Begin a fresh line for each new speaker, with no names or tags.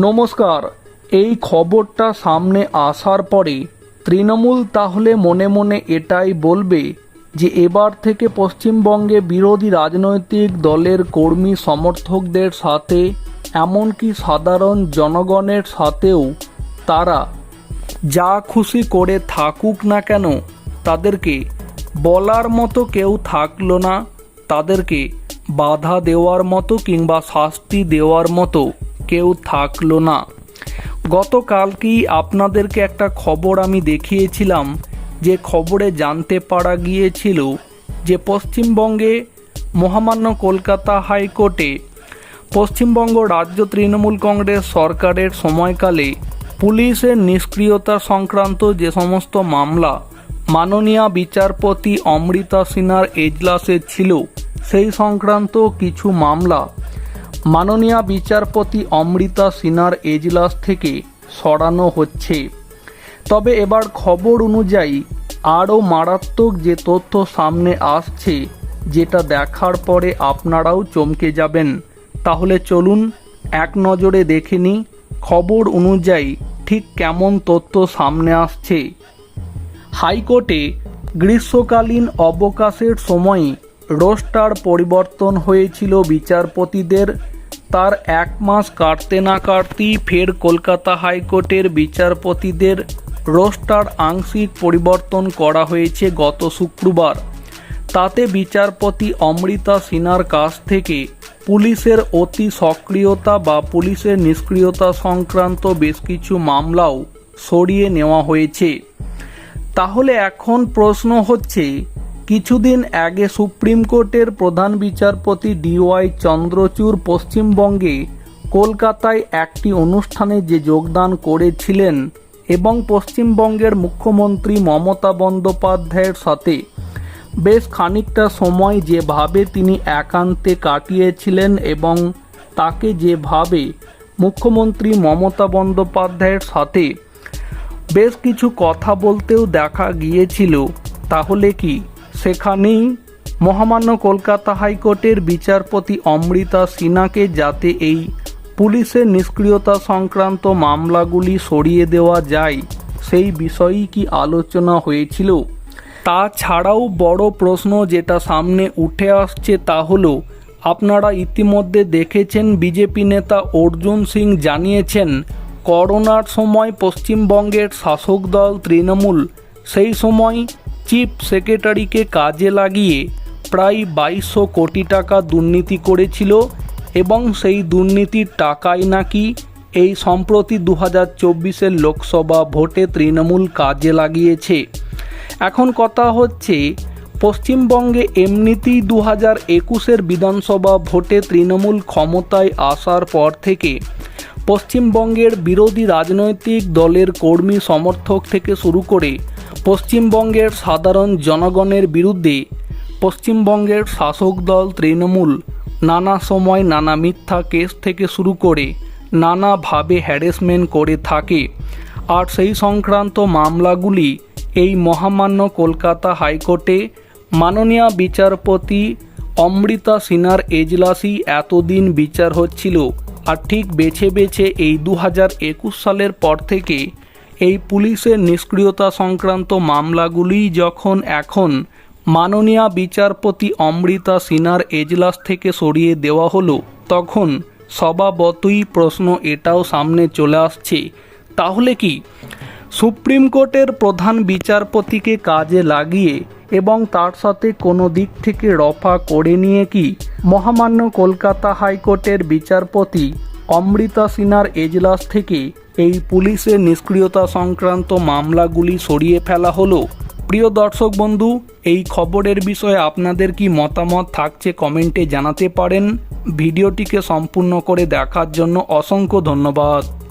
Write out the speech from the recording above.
নমস্কার, এই খবরটা সামনে আসার পরে তৃণমূল তাহলে মনে মনে এটাই বলবে যে এবার থেকে পশ্চিমবঙ্গে বিরোধী রাজনৈতিক দলের কর্মী সমর্থকদের সাথে, এমনকি সাধারণ জনগণের সাথেও তারা যা খুশি করে থাকুক না কেন, তাদেরকে বলার মতো কেউ থাকল না, তাদেরকে বাধা দেওয়ার মতো কিংবা শাস্তি দেওয়ার মতো। কেউ থাকল না। গতকালকেই আপনাদেরকে একটা খবর আমি দেখিয়েছিলাম? যে খবরে জানতে পারা গিয়েছিল যে পশ্চিমবঙ্গে মহামান্য কলকাতা হাইকোর্টে পশ্চিমবঙ্গ রাজ্য তৃণমূল কংগ্রেস সরকারের সময়কালে পুলিশের নিষ্ক্রিয়তা সংক্রান্ত যে সমস্ত মামলা মাননীয় বিচারপতি অমৃতা সিনহার এজলাসে ছিল, সেই সংক্রান্ত কিছু মামলা মাননীয় বিচারপতি অমৃতা সিনার এজলাস থেকে সরানো হচ্ছে। তবে এবার খবর অনুযায়ী আরও মারাত্মক যে তথ্য সামনে আসছে, যেটা দেখার পরে আপনারাও চমকে যাবেন। তাহলে চলুন এক নজরে দেখে নিই খবর অনুযায়ী ঠিক কেমন তথ্য সামনে আসছে। হাইকোর্টে গ্রীষ্মকালীন অবকাশের সময় রোস্টার পরিবর্তন হয়েছিল বিচারপতিদের তার এক মাস কাটতে না কাটতেই ফের কলকাতা হাইকোর্টের বিচারপতিদের রোস্টার আংশিক পরিবর্তন করা হয়েছে গত শুক্রবার। তাতে বিচারপতি অমৃতা সিনহার কাছ থেকে পুলিশের অতি সক্রিয়তা বা পুলিশের নিষ্ক্রিয়তা সংক্রান্ত বেশ কিছু মামলাও সরিয়ে নেওয়া হয়েছে। তাহলে এখন প্রশ্ন হচ্ছে কিছুদিন আগে সুপ্রিম কোর্টের প্রধান বিচারপতি ডিওয়াই চন্দ্রচূড় পশ্চিমবঙ্গে কলকাতায় একটি অনুষ্ঠানে যে যোগদান করেছিলেন এবং পশ্চিমবঙ্গের মুখ্যমন্ত্রী মমতা বন্দ্যোপাধ্যায়ের সাথে বেশ খানিকটা সময় যেভাবে তিনি একান্তে কাটিয়েছিলেন এবং তাকে যেভাবে মুখ্যমন্ত্রী মমতা বন্দ্যোপাধ্যায়ের সাথে বেশ কিছু কথা বলতেও দেখা গিয়েছিল, তাহলে কি? সেখানেই মহামান্য কলকাতা হাইকোর্টের বিচারপতি অমৃতা সিনহাকে যাতে এই পুলিশের নিষ্ক্রিয়তা সংক্রান্ত মামলাগুলি সরিয়ে দেওয়া যায়, সেই বিষয়েই কি আলোচনা হয়েছিল? তাছাড়াও বড় প্রশ্ন যেটা সামনে উঠে আসছে তা হলো, আপনারা ইতিমধ্যে দেখেছেন বিজেপি নেতা অর্জুন সিং জানিয়েছেন, করোনার সময় পশ্চিমবঙ্গের শাসক দল তৃণমূল, সেই সময় চিফ সেক্রেটারিকে কাজে লাগিয়ে প্রায় বাইশশো কোটি টাকা দুর্নীতি করেছিল এবং সেই দুর্নীতির টাকাই নাকি এই সম্প্রতি দু হাজার চব্বিশের লোকসভা ভোটে তৃণমূল কাজে লাগিয়েছে। এখন কথা হচ্ছে, পশ্চিমবঙ্গে এমনিতেই দু হাজার একুশের বিধানসভা ভোটে তৃণমূল ক্ষমতায় আসার পর থেকে পশ্চিমবঙ্গের বিরোধী রাজনৈতিক দলের কর্মী সমর্থক থেকে শুরু করে পশ্চিমবঙ্গের সাধারণ জনগণের বিরুদ্ধে পশ্চিমবঙ্গের শাসক দল তৃণমূল নানা সময় নানা মিথ্যা কেস থেকে শুরু করে নানাভাবে হ্যারেসমেন্ট করে থাকে। আর সেই সংক্রান্ত মামলাগুলি এই মহামান্য কলকাতা হাইকোর্টে মাননীয় বিচারপতি অমৃতা সিনার এজলাসই এতদিন বিচার হচ্ছিল। আর ঠিক বেছে বেছে এই দু হাজার একুশ সালের পর থেকে এই পুলিশের নিষ্ক্রিয়তা সংক্রান্ত মামলাগুলি যখন এখন মাননীয় বিচারপতি অমৃতা সিনার এজলাস থেকে সরিয়ে দেওয়া হলো, তখন স্বভাবতই প্রশ্ন এটাও সামনে চলে আসছে। তাহলে কি? সুপ্রিম কোর্টের প্রধান বিচারপতিকে কাজে লাগিয়ে এবং তার সাথে কোনো দিক থেকে রফা করে নিয়ে কি মহামান্য কলকাতা হাইকোর্টের বিচারপতি অমৃতা সিনার এজলাস থেকে এই পুলিশের নিষ্ক্রিয়তা সংক্রান্ত মামলাগুলি সরিয়ে ফেলা হলো। প্রিয় দর্শক বন্ধু, এই খবরের বিষয়ে আপনাদের কি মতামত থাকছে কমেন্টে জানাতে পারেন। ভিডিওটিকে সম্পূর্ণ করে দেখার জন্য অসংখ্য ধন্যবাদ।